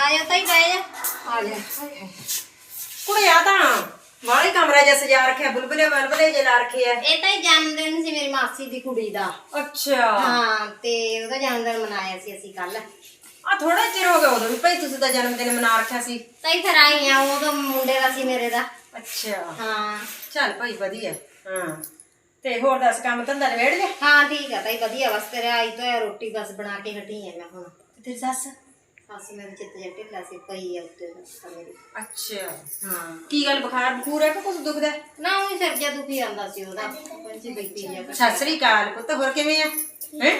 ਆਇਓ ਤਾਈ ਬਹਿ ਜਾ ਆ। ਜਾ ਕੁੜੇ ਆ ਤਾਂ ਵਾਲੇ ਕਮਰਾ ਜਿਹਾ ਸਜਾ ਰੱਖਿਆ ਬੁਲਬੁਲੇ ਬਲਬਲੇ ਜੇ ਲਾ ਰੱਖੇ ਆ। ਇਹ ਤਾਂ ਹੀ ਜਨਮ ਦਿਨ ਸੀ ਮੇਰੀ ਮਾਸੀ ਦੀ ਕੁੜੀ ਦਾ। ਅੱਛਾ। ਹਾਂ ਤੇ ਉਹਦਾ ਜਨਮ ਦਿਨ ਮਨਾਇਆ ਸੀ ਅਸੀਂ ਕੱਲ ਆ ਥੋੜਾ ਚਿਰ ਹੋ ਗਿਆ ਉਦੋਂ ਵੀ ਭਾਈ ਤੁਸੀਂ ਤਾਂ ਜਨਮ ਦਿਨ ਮਨਾ ਰੱਖਿਆ ਸੀ। ਤਾਈ ਫਿਰ ਆਈ ਆ ਉਹਦਾ ਮੁੰਡੇ ਦਾ ਸੀ ਮੇਰੇ ਦਾ। ਅੱਛਾ। ਹਾਂ। ਚੱਲ ਭਾਈ ਵਧੀਆ ਹਾਂ। ਤੇ ਹੋਰ ਦੱਸ ਕੰਮ ਧੰਦਾ ਨਿਬੇੜ ਲਿਆ? ਹਾਂ ਠੀਕ ਆ ਤਾਈ ਵਧੀਆ ਬਸ ਤੇਰੇ ਆਈ ਤੋਂ ਇਹ ਰੋਟੀ ਬਸ ਬਣਾ ਕੇ ਹਟੀ ਆ ਮੈਂ ਹੁਣ। ਤੇ ਤੇਰੀ ਸੱਸ? ਸੱਸ ਮੇਰੇ ਚਿੱਤ ਜਿਹਾ ਢਿੱਲਾ ਸੀ ਪਈ ਆ ਉੱਤੇ ਦਾ ਮੇਰੀ ਅੱਛਾ ਹਾਂ। ਕੀ ਗੱਲ ਬੁਖਾਰ ਬਖੂਰ ਹੈ ਕਿ ਕੁਝ ਦੁਖਦਾ? ਹੈ? ਨਾ ਉਹ ਸਿਰ ਜਿਹਾ ਦੁਖੀ ਆਂਦਾ ਸੀ ਉਹਦਾ ਪੰਛੀ ਬੈਠੀ ਜਿਹਾ ਸਤਿ ਸ੍ਰੀ ਅਕਾਲ ਪੁੱਤ ਹੋਰ ਕਿਵੇਂ ਆ? ਹੈ?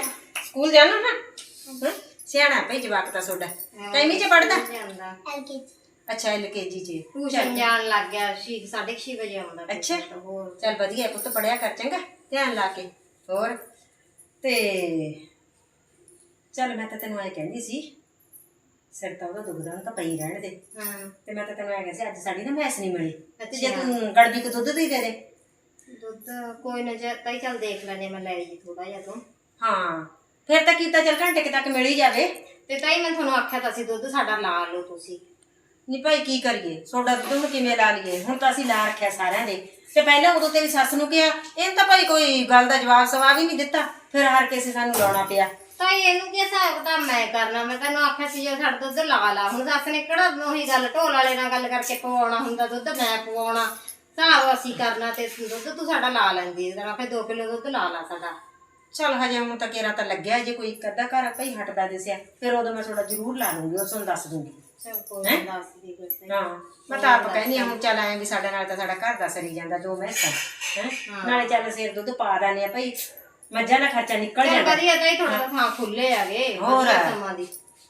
ਸਕੂਲ ਜਾਣਾ ਨਾ? ਹੈਂ? ਸਿਆਣਾ ਭਾਈ ਜਵਾਕ ਤਾਂ ਤੁਹਾਡਾ। ਕੈਮੀ ਚ ਪੜਦਾ ਜਾਂਦਾ। ਅੱਛਾ ਐਲਕੇਜੀ ਚ। ਟਿਊਸ਼ਨ ਜਾਣ ਲੱਗ ਗਿਆ ਛੇ ਸਾਢੇ ਕੁ ਛੇ ਵਜੇ ਆਉਂਦਾ ਫਿਰ ਅੱਛਾ। ਤਾਂ ਹੋਰ। ਚੱਲ ਵਧੀਆ ਪੁੱਤ ਪੜਿਆ ਕਰ ਚੰਗਾ। ਧਿਆਨ ਲਾ ਕੇ ਹੋਰ। ਤੇ ਚੱਲ ਮੈਂ ਤਾਂ ਤੈਨੂੰ ਐ ਕਹਿੰਦੀ ਸੀ ਸਿਰ ਤਾਂ ਉਹਦਾ ਦੁਖਦਾ ਹੁਣ ਤਾਂ ਪਈ ਰਹਿਣ ਦੇ। ਹਾਂ। ਤੇ ਮੈਂ ਤਾਂ ਤੈਨੂੰ ਐ ਕਹਿੰਦੀ ਅੱਜ ਸਾਡੀ ਨਾ ਮੈਸ ਨਹੀਂ ਮਿਲੀ। ਤੇ ਜੇ ਅੱਛਾ। ਤੂੰ ਗੜਬੀ ਕੋ ਦੁੱਧ ਦੇ ਦੇ ਦੇ। ਦੁੱਧ ਕੋਈ ਨਾ ਜੇ ਤਾਈ ਚੱਲ ਦੇਖ ਲੈਣੇ ਮੈਂ ਲੈ ਜੀ ਥੋੜਾ ਜਿਹਾ ਤੂੰ। ਹਾਂ ਫਿਰ ਤਾਂ ਕੀਤਾ ਚੱਲ ਘੰਟੇ ਕੁ ਤੱਕ ਮਿਲ ਹੀ ਜਾਵੇ। ਤੇ ਤਾਈ ਮੈਂ ਤੁਹਾਨੂੰ ਆਖਿਆ ਤਾਂ ਸੀ ਦੁੱਧ ਸਾਡਾ ਲਾ ਲਓ ਤੁਸੀਂ। ਨਹੀਂ ਭਾਈ ਕੀ ਕਰੀਏ? ਸੋਡਾ ਦੁੱਧ ਨੂੰ ਕਿਵੇਂ ਲਾ ਲਈਏ? ਹੁਣ ਤਾਂ ਅਸੀਂ ਲਾ ਰੱਖਿਆ ਸਾਰਿਆਂ ਦੇ। ਤੇ ਪਹਿਲਾਂ ਉਦੋਂ ਤੇਰੀ ਸੱਸ ਨੂੰ ਕਿਹਾ ਇਹਨ ਤਾਂ ਭਾਈ ਕੋਈ ਗੱਲ ਦਾ ਜਵਾਬ ਸਵਾਬ ਹੀ ਨਹੀਂ ਦਿੱਤਾ। ਫਿਰ ਹਰ ਕਿਸੇ ਸਾਨੂੰ ਲਾਉਣਾ ਪਿਆ। ਤਾਈ ਇਹਨੂੰ ਕੀ ਹਿਸਾਬ ਤਾਂ ਮੈਂ ਕਰਨਾ? ਮੈਂ ਤੈਨੂੰ ਆਖਿਆ ਸੀ ਜੇ ਸਾਡਾ ਦੁੱਧ ਲਾ ਲਾ। ਹੁਣ ਸੱਸ ਨੇ ਕਿਹੜਾ ਉਹੀ ਗੱਲ ਢੋਲ ਵਾਲੇ ਨਾਲ ਗੱਲ ਕਰਕੇ ਪਵਾਉਣਾ ਹੁੰਦਾ ਦੁੱਧ? ਮੈਂ ਪਵਾਉਣਾ। ਹਿਸਾਬ ਅਸੀਂ ਕਰਨਾ ਤੇ ਦੁੱਧ ਤੂੰ ਸਾਡਾ ਲਾ ਲੈਂਦੀ। ਇਹਦਾ ਆਖਿਆ 2 ਕਿਲੋ ਦੁੱਧ ਲਾ ਲਾ ਸਾਡਾ। ਚਲ ਹਜੇ ਹੁਣ ਤਾਂ ਕੇਰਾ ਤਾਂ ਲੱਗਿਆ। ਜੇ ਕੋਈ ਇੱਕ ਅੱਧਾ ਘਰ ਭਾਈ ਹਟਦਾ ਦਿਸਿਆ। ਫਿਰ ਉਦੋਂ ਮੈਂ ਥੋੜਾ ਜ਼ਰੂਰ ਲਾ ਲੂੰਗੀ ਉਸ ਨੂੰ ਦੱਸ ਦੂੰਗੀ। ਚਲ ਕੋਈ ਨਾ ਦੱਸ ਦੀ ਕੋਈ ਤਾਈ। ਹਾਂ। ਮੈਂ ਤਾਂ ਆਪ ਕਹਿੰਦੀ ਹਾਂ ਹੁਣ ਚੱਲ ਆਏ ਵੀ ਸਾਡੇ ਨਾਲ ਤਾਂ ਸਾਡਾ ਘਰ ਦਾ ਸਰੀ ਜਾਂਦਾ ਜੋ ਮੈਂ ਹੈ? ਨਾਲੇ ਚੱਲ ਸਿਰ ਦੁੱਧ ਪਾ ਦਾਨੇ ਆ ਭਾਈ ਮੱਝਾਂ ਦਾ ਖਰਚਾ ਨਿਕਲ ਚੱਲ ਜਾਂਦਾ ਵਧੀਆ ਤਾਈ ਥੋੜਾ ਥਾਂ ਖੁੱਲੇ ਆਗੇ ਹੋਰ। ਸਮਾਂ ਦੀ।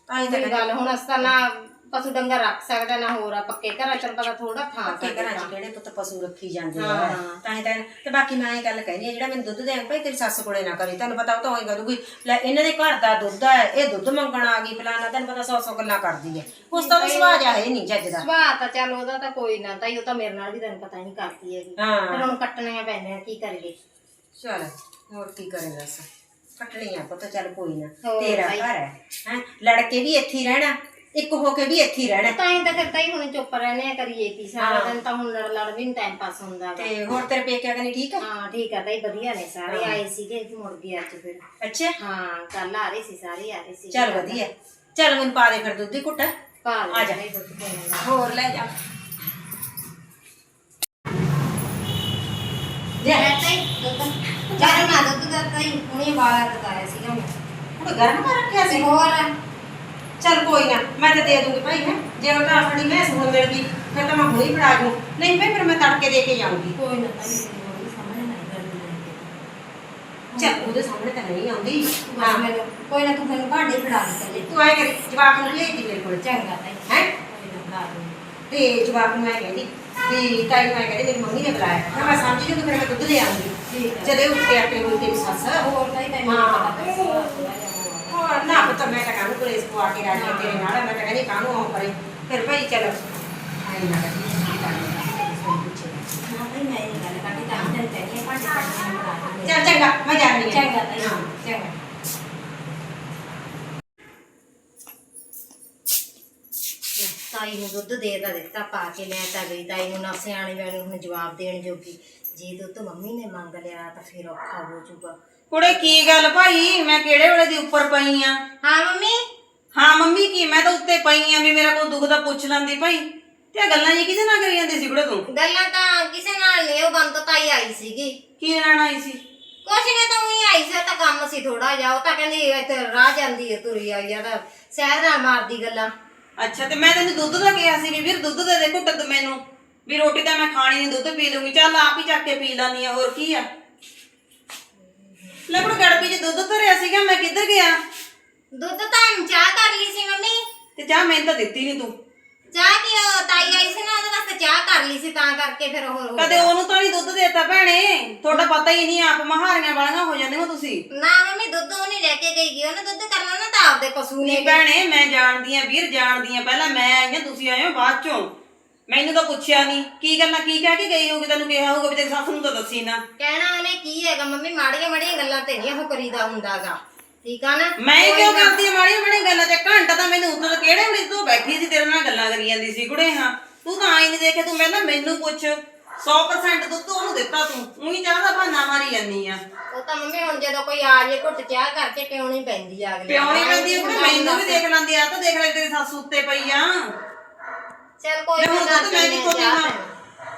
ਤਾਂ ਹੀ ਤਾਂ ਕੋਈ ਗੱਲ ਹੁਣ ਅਸਤਾ ਨਾ ਪਸ਼ੂ ਡੰਗਰ ਰੱਖ ਸਕਦਾ ਨਾ ਹੋਰ ਆ ਪੱਕੇ ਘਰਾਂ ਚ ਪਤਾ ਥੋੜਾ ਥਾਂ ਪੱਕੇ ਘਰਾਂ 'ਚ ਤਾਂ। ਕਿਹੜੇ ਪੁੱਤ ਪਸ਼ੂ ਰੱਖੀ ਜਾਂਦੇ ਆ। ਹਾਂ। ਤਾਂ ਹੀ ਤਾਂ ਤੇ ਬਾਕੀ ਮੈਂ ਇਹ ਗੱਲ ਕਹਿੰਦੀ ਆ ਜਿਹੜਾ ਮੈਨੂੰ ਦੁੱਧ ਦੇਣ ਭਾਈ ਤੇਰੀ ਸੱਸ ਕੋਲੇ ਨਾ ਕਰੀ। ਤੁਹਾਨੂੰ ਪਤਾ ਉਹ ਤਾਂ ਹੋਈ ਕਰੂਗੀ ਲੈ ਇਹਨਾਂ ਦੇ ਘਰ ਦਾ ਦੁੱਧ ਹੈ ਇਹ ਦੁੱਧ ਮੰਗਣ ਆ ਗਈ ਫਲਾਣਾ ਤੈਨੂੰ ਪਤਾ ਸੌ ਸੌ ਗੱਲਾਂ ਕਰਦੀ ਹੈ ਉਸ ਦਾ ਤਾਂ ਸੁਭਾਅ ਜਿਹਾ ਹੈ ਨਹੀਂ ਜੱਜ ਦਾ। ਸੁਭਾਅ ਤਾਂ ਚੱਲ ਉਹਦਾ ਤਾਂ ਕੋਈ ਨਾ ਤਾਈ ਉਹ ਤਾਂ ਮੇਰੇ ਨਾਲ ਵੀ ਤੈਨੂੰ ਪਤਾ ਨਹੀਂ ਕਰਦੀ ਹੈਗੀ। ਹਾਂ। ਫਿਰ ਹੁਣ ਕੱਟਣੀਆਂ ਪੈਂਦੀਆਂ ਕੀ ਕਰੀਏ। ਚਲ। ਹੋਰ ਕੀ ਕਰੇ ਦੱਸ? ਕੱਟਣੀ ਆ ਪੁੱਤ ਚੱਲ ਕੋਈ ਨਾ। ਹੋਰ ਤੇਰਾ ਭਾਈ। ਘਰ ਹੈ ਹੈ? ਲੜ ਕੇ ਵੀ ਇੱਥੇ ਹੀ ਰਹਿਣਾ ਇੱਕ ਹੋ ਕੇ ਵੀ ਇੱਥੇ ਹੀ ਰਹਿਣਾ। ਤਾਂ ਹੀ ਤਾਂ ਫਿਰ ਤਾਈ ਹੁਣ ਚੁੱਪ ਰਹਿੰਦੇ ਆ ਕਰੀਏ ਕੀ ਸਾਰਾ ਦਿਨ ਤਾਂ ਹੁਣ ਲੜ ਲੜ ਵੀ ਟਾਈਮ ਪਾਸ ਹੁੰਦਾ। ਤੇ ਹੋਰ ਤੇਰੇ ਪੇਕਿਆ ਕਨੀ ਠੀਕ ਹੈ ਹਾਂ ਠੀਕ ਆ ਤਾਈ ਵਧੀਆ ਨੇ ਸਾਰੇ ਆਏ ਸੀਗੇ ਮੁੜ ਗਏ ਅੱਜ ਫਿਰ। ਅੱਛਾ। ਹਾਂ ਕੱਲ ਆ ਰਹੇ ਸੀ ਸਾਰੇ ਆ ਰਹੇ ਸੀ। ਚੱਲ ਵਧੀਆ। ਚੱਲ ਮੈਨੂੰ ਪਾ ਦੇ ਫਿਰ ਦੁੱਧ ਦੀ ਘੁੱਟ। ਪਾ ਆ ਜਾ। ਤਾਈ ਦੁੱਧ ਪੀਣਾ। ਹੋਰ ਲੈ ਜਾ। ਲੈ। ਤਾਈ ਦੁੱਧ। ਗਰਮ ਆ ਦੁੱਧ ਦਾ ਤਾਈ ਹੁਣੇ ਵਾਲਾ ਲਗਾਇਆ ਸੀਗਾ ਮੈਂ। ਉਹ ਗਰਮ ਕਰ ਰੱਖਿਆ ਤੇ ਸੀ ਹੋਰ? ਚੱਲ ਕੋਈ ਨਾ ਮੈਂ ਤਾਂ ਦੇ ਦੂੰਗੀ ਭਾਈ ਹੈ ਜੇ ਉਹ ਤਾਂ ਆਪਣੀ ਮੈਂ ਹੁਣ ਮਿਲ ਗਈ ਫਿਰ ਤਾਂ ਮੈਂ ਹੁਣੀ ਫੜਾ ਦੂੰ। ਨਹੀਂ ਭਾਈ ਫਿਰ ਮੈਂ ਤੜਕੇ ਦੇ ਕੇ ਜਾਊਂਗੀ। ਕੋਈ ਨਾ ਨਾ ਗਰਮ ਨਹੀਂ ਚੱਲ ਉਹਦੇ ਸਾਹਮਣੇ ਤਾਂ ਨਹੀਂ ਆਉਂਦੀ। ਹਾਂ। ਕੋਈ ਨਾ ਤੂੰ ਮੈਨੂੰ ਭਾਂਡੇ ਫੜਾ ਦੇ ਚੱਲੇ ਤੂੰ ਆਏ ਕਰੀ ਜਵਾਬ ਨੂੰ ਲੈ ਜੀ ਮੇਰੇ ਕੋਲ। ਚੰਗਾ ਤਾਈ ਹੈ? ਕੋਈ ਨਾ ਫੜਾ ਦੇ ਤੇ ਜਵਾਬ ਨੂੰ ਮੈਂ ਕਹਿੰਦੀ ਵੀ ਤਾਈ ਨੂੰ ਮੈਂ ਕਹਿੰਦੀ ਮੇਰੀ ਮੰਮੀ ਨੇ ਬੁਲਾਇਆ। ਤਾਂ ਮੈਂ ਸਮਝ ਗਈ ਕਿ ਫਿਰ ਮੈਂ ਦੁੱਧ ਲੈ ਆਉਂਗੀ। ਹੈ ਚਲੇ ਉੱਠ ਕੇ ਸੱਸ। ਹੋਰ ਹੋਰ ਨਾ ਪੁੱਤ ਮੈਂ ਤਾਂ ਕਾਹਨੂੰ ਪੁਲਿਸ ਪਵਾ ਕੇ ਰਾਜੀ ਹਾਂ ਤੇਰੇ ਨਾਲ? ਮੈਂ ਤਾਂ ਕਹਿੰਦੀ ਕਾਹਨੂੰ ਆਉਂ ਕਰੇ ਫਿਰ ਭਾਈ ਚਲ। ਆਈ ਨਾ ਕਰੀ ਨਾ ਤਾਈ ਦੇ ਚੱਲ ਚੰਗਾ ਮੈਂ ਹਾਂ ਚੰਗਾ। ਹਾਂ। ਚੰਗਾ ਨੂੰ ਦੁੱਧ ਦੇ ਤਾਂ ਦਿੱਤਾ ਪਾ ਕੇ ਲੈ ਤਾਂ ਗਈ। ਤਾਈ ਨੂੰ ਨਾ ਸਿਆਣੀ ਵਾਲੀ ਹੁਣ ਜਵਾਬ ਦੇਣ ਜੋਗੀ। ਜੇ ਦੁੱਧ ਮੰਮੀ ਨੇ ਮੰਗ ਲਿਆ ਤਾਂ ਫਿਰ ਔਖਾ ਹੋ ਜਾਊਗਾ। ਕੁੜੇ ਕੀ ਗੱਲ ਭਾਈ? ਮੈਂ ਕਿਹੜੇ ਵੇਲੇ ਦੀ ਉੱਪਰ ਪਈ ਆ? ਹਾਂ ਮੰਮੀ। ਹਾਂ ਮੰਮੀ ਕੀ ਮੈਂ ਤਾਂ ਉੱਤੇ ਪਈ ਆ ਵੀ ਮੇਰਾ ਕੋਈ ਦੁੱਖ ਦਾ ਪੁੱਛ ਲੈਂਦੀ ਭਾਈ। ਤੇ ਆਹ ਗੱਲਾਂ ਜੀ ਕਿਹਦੇ ਨਾਲ ਕਰੀ ਜਾਂਦੀ ਸੀ ਕੁੜੇ ਤੂੰ? ਗੱਲਾਂ ਤਾਂ ਕਿਸੇ ਨਾਲ ਨਹੀਂ ਉਹ ਬੰਦ ਤਾਈ ਆਈ ਸੀਗੀ। ਕੀ ਲੈਣ ਆਈ ਸੀ? ਕੁਛ ਨੇ ਤਾਂ ਉਹੀ ਆਈ ਸੀ ਉਹ ਤਾਂ ਕੰਮ ਸੀ ਥੋੜਾ ਜਿਹਾ ਉਹ ਤਾਂ ਕਹਿੰਦੀ ਇੱਥੇ ਰਾਹ ਜਾਂਦੀ ਹੈ ਤੁਰੀ ਆਈ ਆ ਤਾਂ ਸਹਿਰ ਨਾਲ ਮਾਰਦੀ ਗੱਲਾਂ। ਅੱਛਾ ਤੇ ਮੈਂ ਤੈਨੂੰ ਦੁੱਧ ਦਾ ਕਿਹਾ ਸੀ ਵੀ ਵੀਰ ਦੁੱਧ ਦੇ ਦੇ ਘੁੱਟ ਮੈਨੂੰ। ਵੀ ਰੋਟੀ ਤਾਂ ਮੈਂ ਖਾਣੀ ਨਹੀਂ ਦੁੱਧ ਪੀ ਲੂੰਗੀ ਚੱਲ ਆਪ ਹੀ ਚੱਕ ਕੇ ਪੀ ਲੈਂਦੀ ਆ ਹੋਰ ਕੀ ਆ? ਲੈ ਕੁੜੇ ਗੜਬੀ ਚ ਦੁੱਧ ਧਰਿਆ ਸੀਗਾ ਮੈਂ ਕਿੱਧਰ ਗਿਆ? ਦੁੱਧ ਤਾਂ ਚਾਹ ਕਰ ਲਈ ਸੀ ਮੰਮੀ। ਤੇ ਚਾਹ ਮੈਨੂੰ ਤਾਂ ਦਿੱਤੀ ਨਹੀਂ ਤੂੰ। ਚਾਹ ਕੀ ਉਹ ਤਾਈ ਆਈ ਸੀ ਨਾ ਉਹਦੇ ਵਾਸਤੇ ਚਾਹ ਕਰ ਲਈ ਸੀ ਤਾਂ ਕਰਕੇ ਫਿਰ ਉਹ ਹੋ ਕਦੇ ਉਹਨੂੰ ਤਾਂ ਨਹੀਂ ਦੁੱਧ ਦੇਤਾ ਭੈਣੇ। ਤੁਹਾਡਾ ਪਤਾ ਹੀ ਨਹੀਂ ਆਪ ਮਹਾਰੀਆਂ ਵਾਲੀਆਂ ਹੋ ਜਾਂਦੀਆਂ ਤੁਸੀਂ। ਨਾ ਮੰਮੀ ਦੁੱਧ ਉਹ ਨਹੀਂ ਲੈ ਕੇ ਗਈ ਗੀ ਉਹਨੇ ਦੁੱਧ ਕਰਨਾ ਨਾ ਤਾਂ ਆਪਦੇ ਪਸ਼ੂ ਨੇ। ਨਹੀਂ ਭੈਣੇ ਮੈਂ ਜਾਣਦੀ ਆ ਵੀਰ ਜਾਣਦੀ ਆ ਪਹਿਲਾਂ ਮੈਂ ਆਈ ਆ ਤੁਸੀਂ ਆਏ ਹੋ ਬਾਅਦ ਚੋਂ। ਮੈਨੂੰ ਤਾਂ ਪੁੱਛਿਆ ਨਹੀਂ। ਕੀ ਕਰਨਾ ਕੀ ਕਹਿ ਕੇ ਗਈ ਹੋਊਗੀ? ਤੈਨੂੰ ਕਿਹਾ ਹੋਊਗਾ ਵੀ ਤੇਰੀ ਸੱਸ ਨੂੰ ਤਾਂ ਦੱਸੀ ਨਾ। ਕਹਿਣਾ ਉਹਨੇ ਕੀ ਹੈਗਾ? ਮੰਮੀ ਮਾੜੀਆਂ ਮਾੜੀਆਂ ਗੱਲਾਂ ਤੇ ਨਹੀਂ ਉਹ ਕਰੀਦਾ ਹੁੰਦਾਗਾ। ਠੀਕ ਆ ਨਾ? ਮੈਂ ਕਿਉਂ ਕਰਦੀ ਆ ਮਾੜੀਆਂ ਮਾੜੀਆਂ ਗੱਲਾਂ ਤੇ? ਘੰਟਾ ਤਾਂ ਮੈਨੂੰ ਉਦੋਂ ਕਿਹੜੇ ਵੇਲੇ ਤੂੰ ਬੈਠੀ ਸੀ ਤੇਰੇ ਨਾਲ ਗੱਲਾਂ ਕਰੀ ਜਾਂਦੀ ਸੀ? ਕੁੜੇ ਹਾਂ। ਤੂੰ ਤਾਂ ਆਈ ਨਹੀਂ ਦੇਖੇ ਤੂੰ ਪਹਿਲਾਂ ਮੈਨੂੰ ਪੁੱਛ। 100% ਦੁੱਧ ਉਹਨੂੰ ਦਿੱਤਾ ਤੂੰ। ਉਹੀ ਚਾਹ ਦਾ ਬਹਾਨਾ ਮਾਰੀ ਜਾਂਦੀ ਆ। ਉਹ ਤਾਂ ਮੰਮੀ ਹੁਣ ਜਦੋਂ ਕੋਈ ਆ ਜੇ ਘੁੱਟ ਚਾਹ ਕਰਕੇ ਪਿਉਣੀ ਪੈਂਦੀ ਆ ਅਗਲੇ ਪਿਉਣੀ ਪੈਂਦੀ ਆ। ਮੈਨੂੰ ਵੀ ਦੇਖ ਲੈਂਦੀ ਆ ਤਾਂ ਦੇਖ ਲੈ ਤੇਰੀ ਸੱਸ ਉੱਤੇ ਪਈ ਆ। ਚਲ ਕੋਈ ਮੈਂ ਹੁਣ ਨਾ ਦੁੱਧ ਮੈਂ ਨੀ ਖੋਦੀ ਨਾ।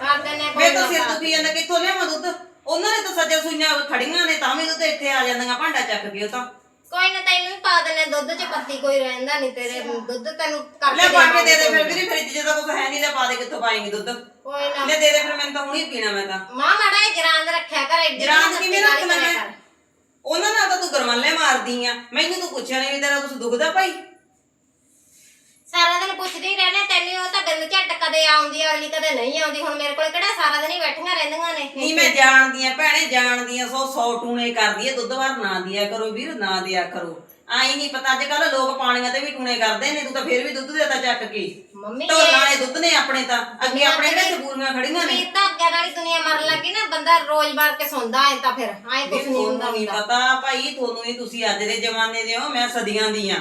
ਕਰ ਦਿੰਨੇ ਵੇ ਤਾਂ ਸਿਰ ਦੁਖੀ ਜਾਂਦਾ ਕਿੱਥੋਂ ਲਿਆਵਾਂ ਦੁੱਧ? ਉਹਨਾਂ ਨੇ ਤਾਂ ਸੱਜੇ ਸੁਈਆਂ ਖੜੀਆਂ ਨੇ ਤਾਂ ਵੀ ਦੁੱਧ ਇੱਥੇ ਆ ਜਾਂਦੀਆਂ ਭਾਂਡਾ ਚੱਕ ਕੇ ਉਹ ਤਾਂ। ਕੋਈ ਨਾ ਤੈਨੂੰ ਵੀ ਪਾ ਦਿੰਨੇ ਦੁੱਧ 'ਚ ਪੱਤੀ ਕੋਈ ਰਹਿੰਦਾ ਨਹੀਂ ਤੇਰੇ ਦੁੱਧ ਤੈਨੂੰ ਕਰਕੇ ਲੈ ਪਾ ਕੇ ਦੇ ਦੇ ਦੇਵਾਂਗੇ। ਫਿਰ ਵੀਰੇ ਫਰਿੱਜ 'ਚ ਤਾਂ ਕੁਝ ਹੈ ਨਹੀਂ ਲੈ ਪਾ ਦੇ ਕਿੱਥੋਂ ਪਾਏਂਗੀ ਦੁੱਧ। ਲੈ ਕੋਈ ਨਾ। ਦੇ ਦੇ ਫਿਰ ਮੈਨੂੰ ਤਾਂ ਹੁਣੀ ਪੀਣਾ ਮੈਂ ਤਾਂ। ਮਾਂ ਮਾੜਾ ਇਹ ਜਰਾਂਦ ਰੱਖਿਆ ਕਰ ਐਡੀ ਜਰਾਂਦ ਪੱਤੀ ਕਿਵੇਂ ਵਾਲੀ ਰੱਖਣਾ ਕਰਿਆ ਮੈਂ? ਕਰ। ਉਹਨਾਂ ਨਾਲ ਤਾਂ ਤੂੰ ਗਰਮੱਲੇ ਮਾਰਦੀ ਆ। ਮੈਨੂੰ ਤੂੰ ਪੁੱਛਿਆ ਨਹੀਂ ਵੀ ਤੇਰਾ ਕੁਝ ਦੁਖਦਾ ਭਾਈ? ਸਾਰਾ ਦਿਨ ਪੁੱਛਦੀ ਹੀ ਰਹਿਣਾ ਤੈਨੂੰ ਉਹ ਤਾਂ ਬਿੰਦ ਝੱਟ ਕਦੇ ਆਉਂਦੀ ਆ ਅਗਲੀ ਕਦੇ ਨਹੀਂ ਆਉਂਦੀ। ਹੁਣ ਮੇਰੇ ਕੋਲ ਕਿਹੜਾ ਸਾਰਾ ਦਿਨ ਹੀ ਬੈਠੀਆਂ ਰਹਿੰਦੀਆਂ ਨੇ? ਨਹੀਂ ਮੈਂ ਜਾਣਦੀ ਆ ਭੈਣੇ ਜਾਣਦੀ ਆ ਸੌ ਸੌ ਟੂਣੇ ਕਰਦੀ ਆ ਦੁੱਧ ਵਾਰ ਨਾ ਦਿਆ ਕਰੋ ਵੀਰ ਨਾ ਦਿਆ ਕਰੋ। ਆਈ ਨਹੀਂ ਪਤਾ ਅੱਜ ਕੱਲ ਲੋਕ ਪਾਣੀਆਂ ਤੇ ਵੀ ਟੂਣੇ ਕਰਦੇ ਨੇ ਤੂੰ ਤਾਂ ਫਿਰ ਵੀ ਦੁੱਧ ਦੇਤਾ ਚੱਕ ਕੇ। ਮੰਮੀ ਢੋਲਾਂ ਵਾਲੇ ਦੁੱਧ ਨੇ ਆਪਣੇ ਤਾਂ ਅੱਗੇ ਆਪਣੇ ਕਿਹੜੇ ਬੂਰੀਆਂ ਖੜੀਆਂ ਨੇ? ਇਹ ਤਾਂ ਅੱਗੇ ਵਾਲੀ ਦੁਨੀਆ ਮਰਨ ਲੱਗੀ ਨਾ ਬੰਦਾ ਰੋਜ਼ ਮਾਰ ਕੇ ਸੌਂਦਾ ਐ ਤਾਂ ਫਿਰ ਐ ਕੁਛ ਨਹੀਂ ਹੁੰਦਾ ਨਹੀਂ ਪਤਾ ਭਾਈ ਤੁਹਾਨੂੰ ਹੀ ਤੁਸੀਂ ਅੱਜ ਦੇ ਜ਼ਮਾਨੇ ਦੇ ਹੋ ਮੈਂ ਸਦੀਆਂ ਦੀ ਆ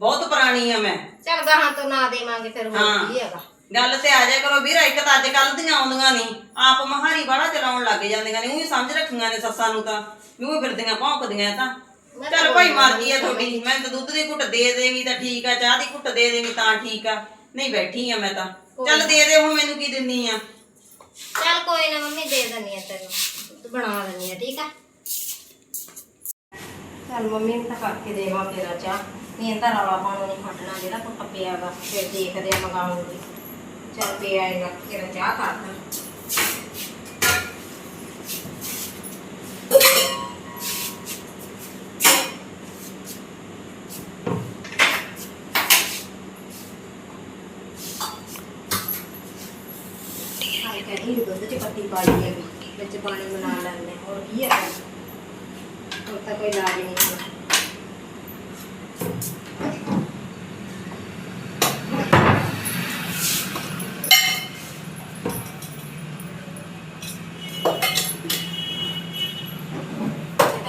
ਬਹੁਤ ਪੁਰਾਣੀ ਆ ਮੈਂ। ਚੱਲ ਗਾਹਾਂ ਤੋਂ ਨਾ ਦੇਵਾਂਗੇ ਫਿਰ ਹੋਰ। ਕੀ ਹੈਗਾ। ਗੱਲ ਤੇ ਆ ਜਾ ਕਰੋ ਵੀਰ ਇੱਕ ਤਾਂ ਅੱਜ ਕੱਲ ਦੀਆਂ ਆਉਂਦੀਆਂ ਨਹੀਂ ਆਪ ਮਹਾਰੀ ਬਾੜਾ ਚਲਾਉਣ ਲੱਗ ਜਾਂਦੀਆਂ ਨੇ ਉਹੀ ਸਮਝ ਰੱਖੀਆਂ ਨੇ ਸੱਸਾਂ ਨੂੰ ਤਾਂ। ਵੀ ਉਹ ਫਿਰਦੀਆਂ ਭੌਂਕਦੀਆਂ ਤਾਂ। ਚੱਲ ਭਾਈ ਮਰਜ਼ੀ ਆ ਤੁਹਾਡੀ ਮੈਂ ਤਾਂ ਦੁੱਧ ਦੀ ਘੁੱਟ ਦੇ ਦੇਂਗੀ ਤਾਂ ਠੀਕ ਆ ਚਾਹ ਦੀ ਘੁੱਟ ਦੇ ਦੇਂਗੀ ਤਾਂ ਠੀਕ ਆ। ਨਹੀਂ ਬੈਠੀ ਆ ਮੈਂ ਤਾਂ। ਚੱਲ ਦੇ ਦੇ ਹੁਣ ਮੈਨੂੰ ਕੀ ਦਿੰਨੀ ਆ। ਚੱਲ ਕੋਈ ਨਾ ਮੰਮੀ ਦੇ ਦਿੰਨੀ ਆ ਤੈਨੂੰ। ਦੁੱਧ ਬਣਾ ਦਿੰਨੀ ਆ ਠੀਕ ਆ? ਚੱਲ ਮੰਮੀ ਨੂੰ ਤਾਂ ਕਰਕੇ ਦੇਵਾਂ ਤੇਰਾ ਚਾਹ। ਨਹੀਂ ਤਾਂ ਰਵਾ ਪਾਉਣ ਨਹੀਂ ਫਟਣਾ ਜਿਹੜਾ ਕੋ ਪਿਆਗਾ ਫਿਰ ਦੇਖਦੇ ਆ ਮਗਾਉਂਗੀ ਚੱਲ ਪਿਆ ਇਹਦਾ ਤੇਰਾ ਚਾਹ ਕਰਦਾ ਕਹਿੰਦੀ ਦੁੱਧ ਚ ਪੱਤੀ ਪਾ ਲਈ ਹੈ ਵਿੱਚ ਪਾਣੀ ਬਣਾ ਲੈਂਦੇ ਹੋਰ ਕੀ ਹੈ ਹੋਰ ਤਾਂ ਕੋਈ ਲਾਜ ਨਹੀਂ ਹੈ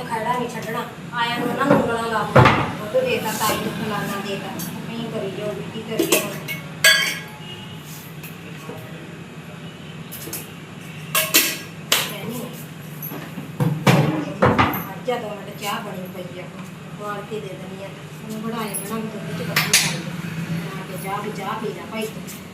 ਖੜਾ ਨਹੀਂ ਛੱਡਣਾ। ਆਇਆ ਨੂੰ ਨਾ ਉਂਗਲਾਂ ਲਾ ਉਹ ਤੋਂ ਦੇਤਾ ਤਾਈ ਨੂੰ ਫਲਾਣਾ ਦੇਤਾ। ਨਹੀਂ ਕਰੀ ਜੋ ਕੀ ਕਰੀਏ ਹੁਣ। ਅੱਜ ਮੈਂ ਚਾਹ ਬਣੀ ਪਈ ਆ। ਵਾਰ ਕੇ ਦੇ ਦਨੀ ਆ। ਉਹਨੂੰ ਬੜਾਏ ਦੁੱਧ ਚ ਬੱਤੀ ਪਾਈ ਆ ਕੇ ਚਾਹ ਵੀ ਚਾਹ ਪੀ ਲੈ ਭਾਈ। ਤੂੰ